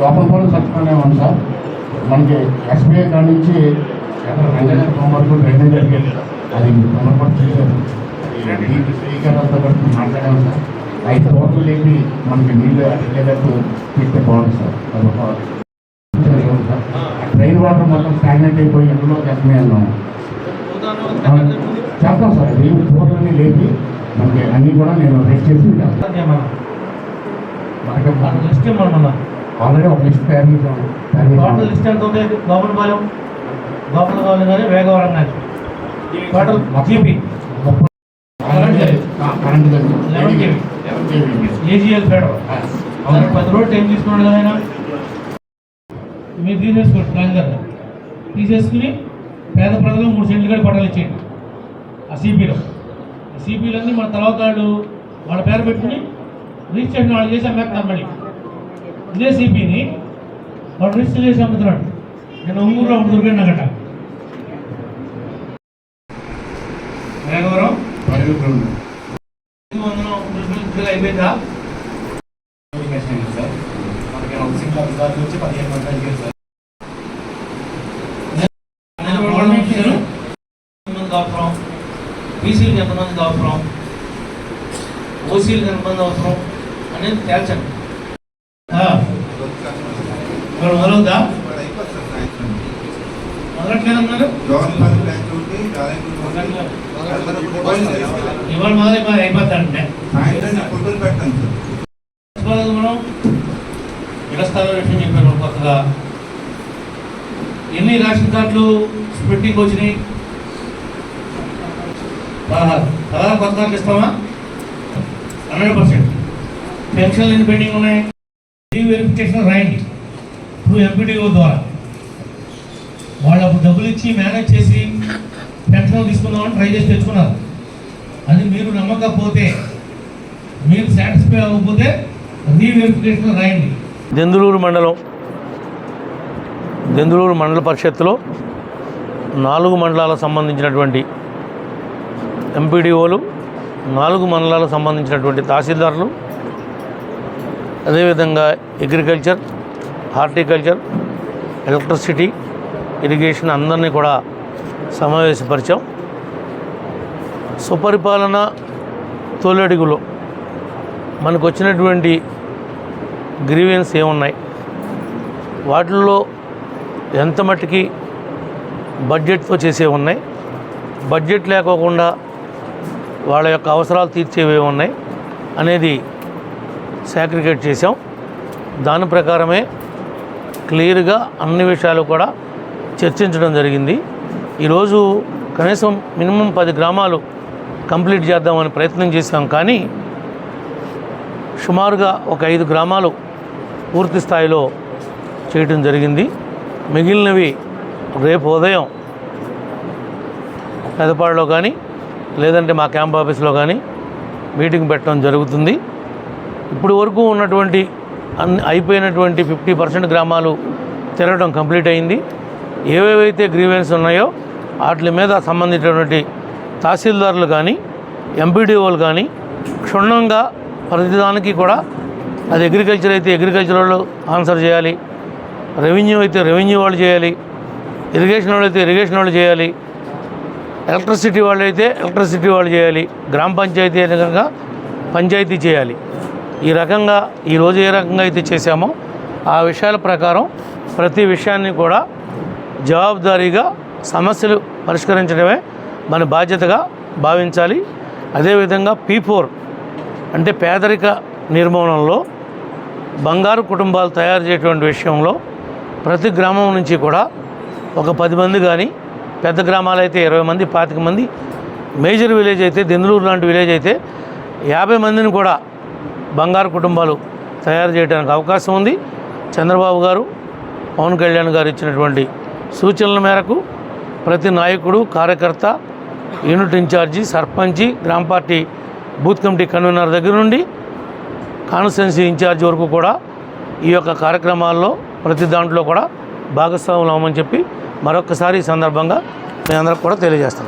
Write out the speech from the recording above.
గోపాలపాలెం సత్యనారాయణ ఉంది సార్. మనకి ఎస్బీఐ కాడ నుంచి హండ్రెడ్ హోమ్ వరకు డ్రైనేజ్ జరిగేది అది నీటి శ్రీకారంతో కలిపి మాట్లాడాము సార్. అయితే రోడ్లు లేపి మనకి నీళ్ళు వెళ్ళేటట్టు పెడితే బాగుంది సార్. ట్రైన్ వాటర్ మొత్తం స్టాగ్నెంట్ అయిపోయి ఎందులో ఉన్నాము చేస్తాం సార్. అది రోడ్లన్నీ లేపి మనకి అన్నీ కూడా నేను రేట్ చేసి చేస్తాను. మనకి లిస్ట్ ఇవ్వమన్నా ఆల్రెడీ ఒక లిస్ట్ తయారు చేసాం తయారు టోటల్ చేసాం లిస్ట్ ఎంత ఉంది? గోపనపాలెం గోపనపాలెం కానీ వేగవరం కానీ టోటల్ కేవీ. ఏజీఎల్ అవును. పది రోజులు టైం తీసుకున్నాడు కదా ఆయన. మీరు తీసేసుకోండి ప్లాన్ గారు తీసేసుకుని పేద ప్రజలు మూడు సెంట్లు కూడా పట్టాలు ఇచ్చేయండి. ఆ సిపిలో ఆ సిపిలన్నీ మన తర్వాత వాళ్ళు వాళ్ళ పేరు పెట్టుకుని రిజిస్ట్రేషన్ వాళ్ళు చేసి అమ్మేస్తున్నారు మళ్ళీ. ఇదే సిపిని వాడు రిజిస్టర్ చేసి అమ్ముతున్నాడు. నేను ఒంగూరులో ఒకటి దొరికాను నాకట వేగవరం పది రూపాయలు. వందనం రిజిస్టర్ అయిపోయిందా సార్ మనకి పదిహేను మంది అడిగారు సార్ ఎంతమంది అవసరం బీసీలకు ఎంతమందికి అవసరం ఓసీలకు ఎంతమంది అవసరం అనేది తేల్చండి మొదలట్లేదన్నారు ఇవాళ మొదలు ఇవాళ అయిపోతాడంటే చెప్పలేదు మనం విషయం కొత్తగా ఎన్ని రేషన్ కార్డులు స్ప్లిట్టింగ్ వచ్చినాయి? పదహారు. పదహారు కొత్త కార్డులు ఇస్తామా? Hundred percent. పెన్షన్లు ఎన్ని పెండింగ్ ఉన్నాయి? వెరిఫికేషన్ రాయండి. త్రూ ఎంపీడీఓ ద్వారా. అప్పుడు డబ్బులు ఇచ్చి మేనేజ్ చేసి పెన్షన్ తీసుకుందామని ట్రై చేసి తెచ్చుకున్నారు. అది మీరు నమ్మకపోతే మీరు సాటిస్ఫై అవ్వకపోతే రీవెరిఫికేషన్ రాయండి. దెందులూరు మండలం దెందులూరు మండల పరిషత్తులో నాలుగు మండలాలకు సంబంధించినటువంటి ఎంపీడీఓలు నాలుగు మండలాలకు సంబంధించినటువంటి తహసీల్దారులు అదేవిధంగా అగ్రికల్చర్ హార్టికల్చర్ ఎలక్ట్రిసిటీ ఇరిగేషన్ అందరినీ కూడా సమావేశపరిచాం. సుపరిపాలన తొలడుగులో మనకు వచ్చినటువంటి గ్రీవెన్స్ ఏమున్నాయి? వాటిల్లో ఎంత మట్టుకి బడ్జెట్తో చేసేవి ఉన్నాయి? బడ్జెట్ లేకోకుండా వాళ్ళ యొక్క అవసరాలు తీర్చేవి ఉన్నాయి అనేది సాక్రికేట్ చేసాం దాని ప్రకారమే క్లియర్గా అన్ని విషయాలు కూడా చర్చించడం జరిగింది. ఈరోజు కనీసం మినిమం పది గ్రామాలు కంప్లీట్ చేద్దామని ప్రయత్నం చేశాం కానీ సుమారుగా ఒక ఐదు గ్రామాలు పూర్తి స్థాయిలో చేయటం జరిగింది. మిగిలినవి రేపు ఉదయం పెదపాడులో కానీ లేదంటే మా క్యాంప్ ఆఫీస్లో కానీ మీటింగ్ పెట్టడం జరుగుతుంది. ఇప్పుడు వరకు ఉన్నటువంటి అన్ని అయిపోయినటువంటి ఫిఫ్టీ పర్సెంట్ గ్రామాలు తిరగడం కంప్లీట్ అయింది. ఏవేవైతే గ్రీవెన్స్ ఉన్నాయో వాటి మీద సంబంధించినటువంటి తహసీల్దారులు కానీ ఎంపీడీఓలు కానీ క్షుణ్ణంగా ప్రతిదానికి కూడా అది అగ్రికల్చర్ అయితే అగ్రికల్చర్ వాళ్ళు ఆన్సర్ చేయాలి. రెవెన్యూ అయితే రెవెన్యూ వాళ్ళు చేయాలి. ఇరిగేషన్ వాళ్ళు అయితే ఇరిగేషన్ వాళ్ళు చేయాలి. ఎలక్ట్రిసిటీ వాళ్ళు అయితే ఎలక్ట్రిసిటీ వాళ్ళు చేయాలి. గ్రామ పంచాయతీ అయితే కనుక పంచాయతీ చేయాలి. ఈ రకంగా ఈరోజు ఏ రకంగా అయితే చేశామో ఆ విషయాల ప్రకారం ప్రతి విషయాన్ని కూడా జవాబుదారీగా సమస్యలు పరిష్కరించడమే మన బాధ్యతగా భావించాలి. అదేవిధంగా పీ ఫోర్ అంటే పేదరిక నిర్మూలనలో బంగారు కుటుంబాలు తయారు చేయటువంటి విషయంలో ప్రతి గ్రామం నుంచి కూడా ఒక పది మంది కానీ పెద్ద గ్రామాలు అయితే ఇరవై మంది పాతిక మంది మేజర్ విలేజ్ అయితే దెందులూరు లాంటి విలేజ్ అయితే యాభై మందిని కూడా బంగారు కుటుంబాలు తయారు చేయడానికి అవకాశం ఉంది. చంద్రబాబు గారు పవన్ కళ్యాణ్ గారు ఇచ్చినటువంటి సూచనల మేరకు ప్రతి నాయకుడు కార్యకర్త యూనిట్ ఇన్ఛార్జి సర్పంచి గ్రామ పార్టీ బూత్ కమిటీ కన్వీనర్ దగ్గర నుండి కాన్స్టిట్యున్సీ ఇన్ఛార్జ్ వరకు కూడా ఈ యొక్క కార్యక్రమాల్లో ప్రతి దాంట్లో కూడా భాగస్వాములు అవ్వమని చెప్పి మరొకసారి ఈ సందర్భంగా మీ అందరికి కూడా తెలియజేస్తాను